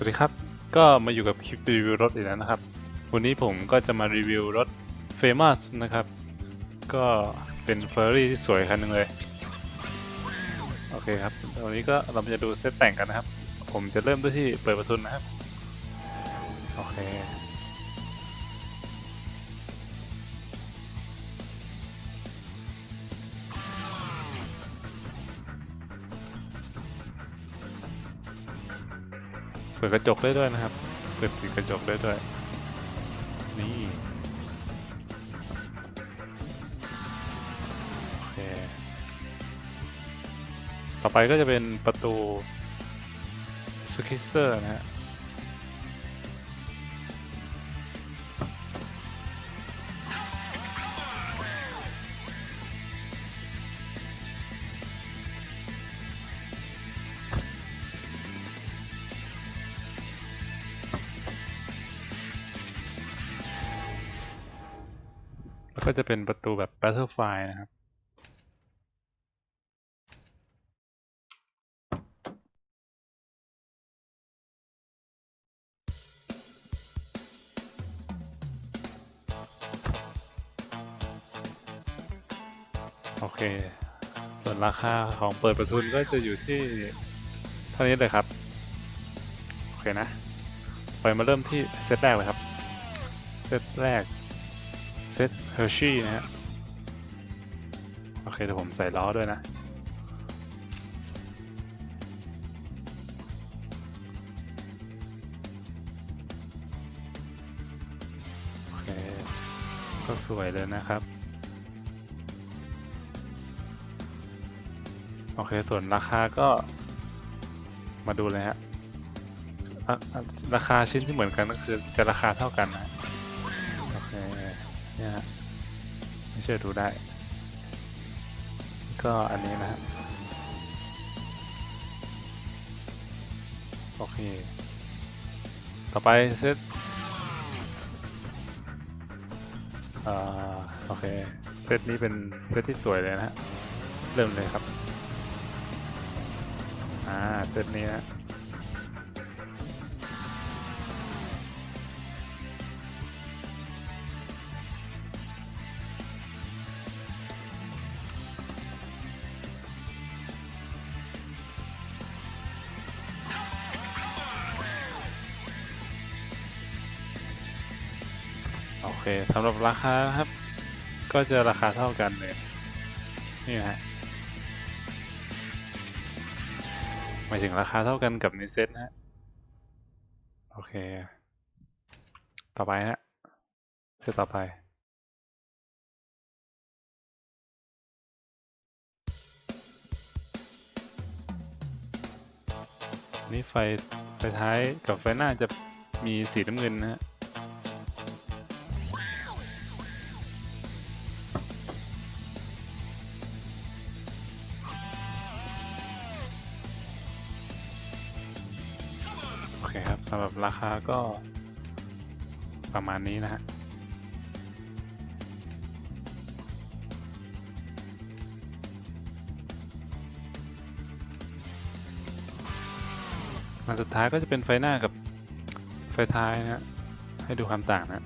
สวัสดีครับ ก็มาอยู่กับคลิปรีวิวรถอีกแล้วนะครับ วันนี้ผมก็จะมารีวิวรถ Famous นะครับ ก็เป็นเฟอร์รี่ที่สวยคันหนึ่งเลย โอเคครับวันนี้ก็เราจะดูเซตแต่งกันนะครับ ผมจะเริ่มด้วยที่เปิดประทุนนะครับ โอเค เปิดกระจกได้ด้วยนะครับ เปิดปิดกระจกได้ด้วย นี่โอเคต่อไปก็จะเป็นประตูสคิสเซอร์นะฮะ ก็จะเป็นประตูแบบ Butterfly นะครับ โอเค ส่วนราคาของเปิดประทุนก็จะอยู่ที่เท่านี้เลยครับ โอเคนะ ไปมาเริ่มที่เซตแรกเลยครับ เซตแรก เซตเฮอร์ชี่นะฮะ โอเคเดี๋ยวผมใส่ล้อด้วยนะ โอเค ก็สวยเลยนะครับ โอเค ส่วนราคาก็มาดูเลยฮะอะอะราคาชิ้นที่เหมือนกันก็คือจะราคาเท่ากันนะโอเค เนี่ยฮะไม่เชื่อดูได้ ก็อันนี้นะฮะโอเค ต่อไปเซตอ่าโอเค เซตนี้เป็นเซตที่สวยเลยนะฮะ เริ่มเลยครับ อ่า เซตนี้นะ โอเคสำหรับราคาครับ ก็จะราคาเท่ากันเลย นี่ฮะหมายถึงราคาเท่ากันกับในเซ็ตนะฮะ โอเค ต่อไปฮะเซตต่อไป นี่ไฟไฟท้ายกับไฟหน้าจะมีสีน้ำเงินนะฮะ เคครับสำหรับราคาก็ประมาณนี้นะฮะอันสุดท้ายก็จะเป็นไฟหน้ากับไฟท้ายนะฮะให้ดูความต่างนะ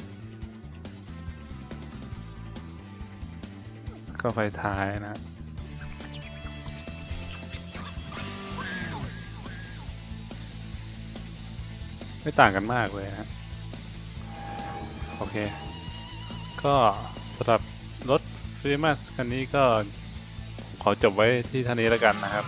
ก็ไฟท้ายนะ ไม่ต่างกันมากเลยฮะโอเค ก็สำหรับรถฟิมัสคันนี้ก็ขอจบไว้ที่ท่านี้แล้วกันนะครับ